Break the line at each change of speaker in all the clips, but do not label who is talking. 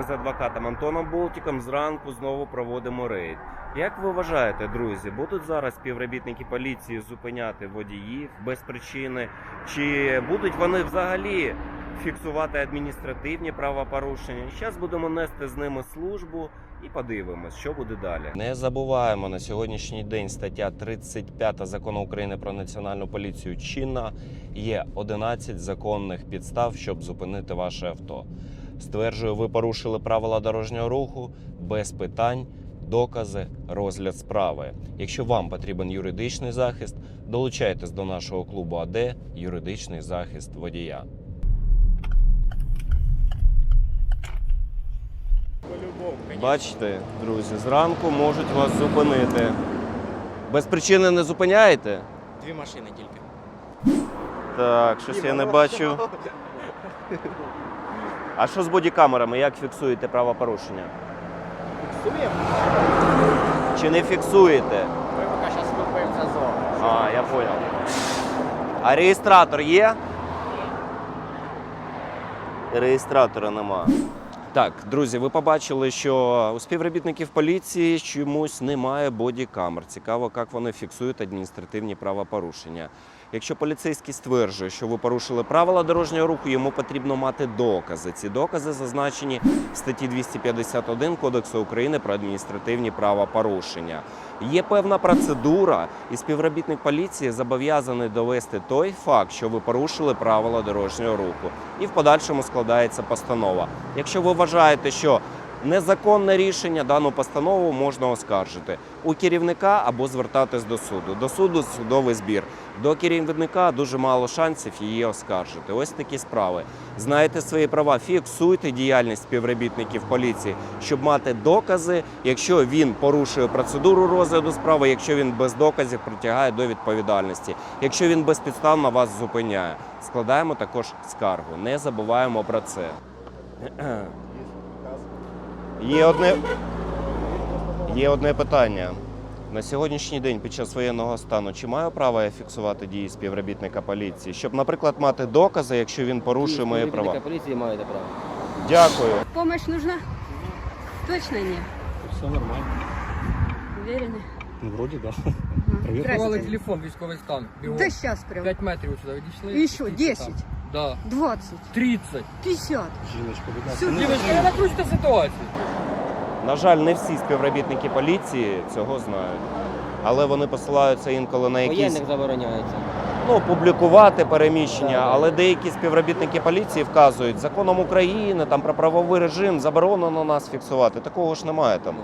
Ми з адвокатом Антоном Болтіком зранку знову проводимо рейд. Як ви вважаєте, друзі, будуть зараз співробітники поліції зупиняти водіїв без причини? Чи будуть вони взагалі фіксувати адміністративні правопорушення? Зараз будемо нести з ними службу і подивимось, що буде далі. Не забуваємо на сьогоднішній день стаття 35 закону України про національну поліцію чинна. Є 11 законних підстав, щоб зупинити ваше авто. Стверджую, ви порушили правила дорожнього руху без питань, докази, розгляд справи. Якщо вам потрібен юридичний захист, долучайтесь до нашого клубу АД юридичний захист водія. Бачите, друзі, зранку можуть вас зупинити. Без причини не зупиняєте?
Дві машини тільки.
Так, щось я не бачу. А що з бодікамерами? Як фіксуєте правопорушення?
Фіксуємо.
Чи не фіксуєте?
Ми поки зараз спілкуємося з вами.
А, я понял. А реєстратор є? Реєстратора нема. Так, друзі, ви побачили, що у співробітників поліції чомусь немає бодікамер. Цікаво, як вони фіксують адміністративні правопорушення. Якщо поліцейський стверджує, що ви порушили правила дорожнього руху, йому потрібно мати докази. Ці докази зазначені в статті 251 Кодексу України про адміністративні правопорушення. Є певна процедура, і співробітник поліції зобов'язаний довести той факт, що ви порушили правила дорожнього руху, і в подальшому складається постанова. Якщо ви вважаєте, що незаконне рішення дану постанову можна оскаржити у керівника або звертатись до суду. До суду судовий збір. До керівника дуже мало шансів її оскаржити. Ось такі справи. Знаєте свої права, фіксуйте діяльність співробітників поліції, щоб мати докази, якщо він порушує процедуру розгляду справи, якщо він без доказів притягає до відповідальності, якщо він безпідставно вас зупиняє. Складаємо також скаргу. Не забуваємо про це. Є одне, є одне питання. На сьогоднішній день під час воєнного стану чи маю право я фіксувати дії співробітника поліції, щоб, наприклад, мати докази, якщо він порушує мої права?
поліції маєте право.
Дякую.
Помощь нужна? Точно нет.
Все нормально.
Уверены?
Ну, вроді, да.
Ага.
Привет.
Телефон, військовий стан. Бігом.
Да сейчас прям.
5 метрів сюди відійшли.
Что,
Скільки
10,
там? Да.
20,
30.
50.
Жіночка, будь ласка.
Всю
Ну,
Дівчатка, не накручте ситуацію.
На жаль, не всі співробітники поліції цього знають. Але вони посилаються інколи на якісь
Воєнних забороняється.
ну, публікувати переміщення, але деякі співробітники поліції вказують законом України там про правовий режим заборонено нас фіксувати. Такого ж немає там.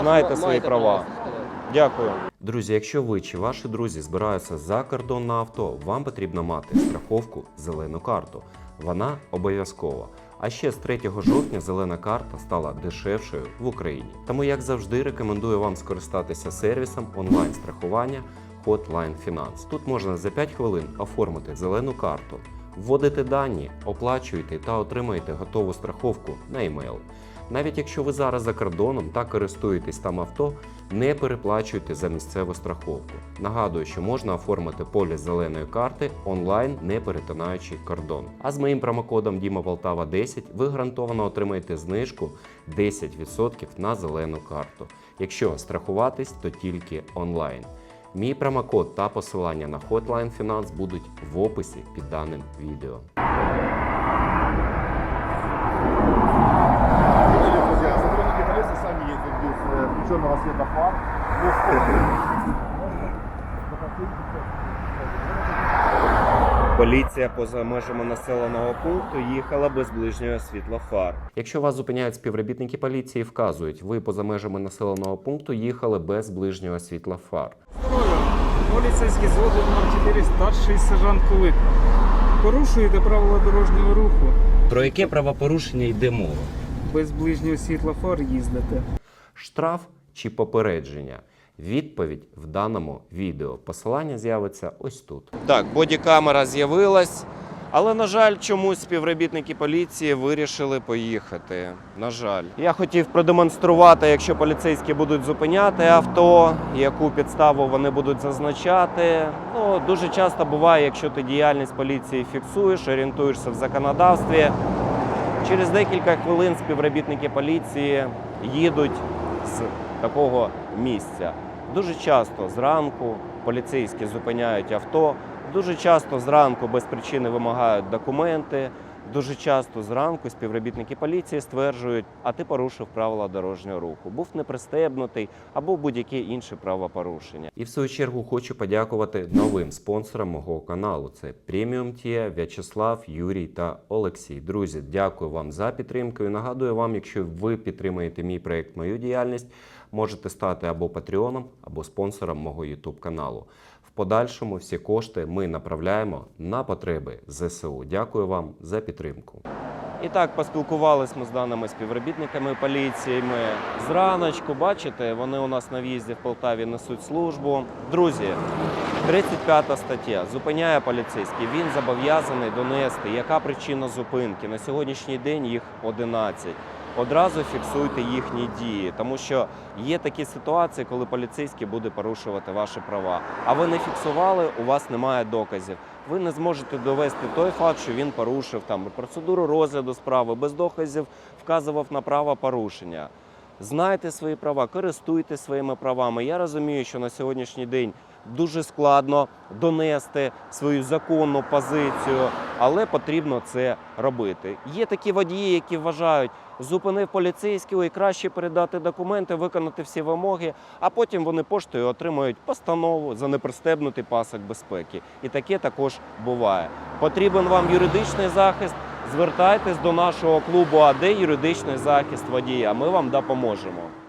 Знаєте свої права. Дякую. Друзі, якщо ви чи ваші друзі збираються за кордон на авто, вам потрібно мати страховку зелену карту. Вона обов'язкова. А ще з 3 жовтня зелена карта стала дешевшою в Україні. Тому, як завжди, рекомендую вам скористатися сервісом онлайн-страхування Hotline Finance. Тут можна за 5 хвилин оформити зелену карту, вводите дані, оплачуєте та отримаєте готову страховку на емейл. Навіть якщо ви зараз за кордоном та користуєтесь там авто, не переплачуйте за місцеву страховку. Нагадую, що можна оформити поліс зеленої карти онлайн, не перетинаючи кордон. А з моїм промокодом Діма Полтава 10 ви гарантовано отримаєте знижку 10% на зелену карту. Якщо страхуватись, то тільки онлайн. Мій промокод та посилання на Hotline Finance будуть в описі під даним відео.
Включенного света фар.
Поліція поза межами населеного пункту їхала без ближнього світла фар. Якщо вас зупиняють співробітники поліції, вказують, ви поза межами населеного пункту їхали без ближнього світла фар.
Поліцейський звод номер 4, старший сержант Кулик. Порушуєте правила дорожнього руху.
Про яке правопорушення йде мова?
Без ближнього світла фар їздите.
Штраф чи попередження? Відповідь в даному відео. Посилання з'явиться ось тут. Так, бодікамера з'явилась, але на жаль, чомусь співробітники поліції вирішили поїхати. На жаль, я хотів продемонструвати, якщо поліцейські будуть зупиняти авто, яку підставу вони будуть зазначати. Ну дуже часто буває, якщо ти діяльність поліції фіксуєш, орієнтуєшся в законодавстві. Через декілька хвилин співробітники поліції їдуть з такого місця. Дуже часто зранку поліцейські зупиняють авто, дуже часто зранку без причини вимагають документи. Дуже часто зранку співробітники поліції стверджують, а ти порушив правила дорожнього руху, був непристебнутий або будь-яке інше правопорушення. І в свою чергу хочу подякувати новим спонсорам мого каналу. Це Преміум Тія, В'ячеслав, Юрій та Олексій. Друзі, дякую вам за підтримку. І нагадую вам, якщо ви підтримуєте мій проект, мою діяльність, можете стати або патреоном, або спонсором мого YouTube каналу. Подальшому всі кошти ми направляємо на потреби ЗСУ. Дякую вам за підтримку. І так поспілкувалися ми з даними співробітниками поліції. Ми зраночку, бачите, вони у нас на в'їзді в Полтаві несуть службу. Друзі, 35 стаття зупиняє поліцейський. Він зобов'язаний донести, яка причина зупинки. На сьогоднішній день їх 11. Одразу фіксуйте їхні дії, тому що є такі ситуації, коли поліцейський буде порушувати ваші права. А ви не фіксували, у вас немає доказів. Ви не зможете довести той факт, що він порушив там процедуру розгляду справи без доказів, вказував на право порушення. Знайте свої права, користуйтесь своїми правами. Я розумію, що на сьогоднішній день дуже складно донести свою законну позицію, але потрібно це робити. Є такі водії, які вважають, зупинив поліцейського і краще передати документи, виконати всі вимоги, а потім вони поштою отримують постанову за непристебнутий пасок безпеки. І таке також буває. Потрібен вам юридичний захист. Звертайтесь до нашого клубу АД юридичний захист водія. Ми вам допоможемо.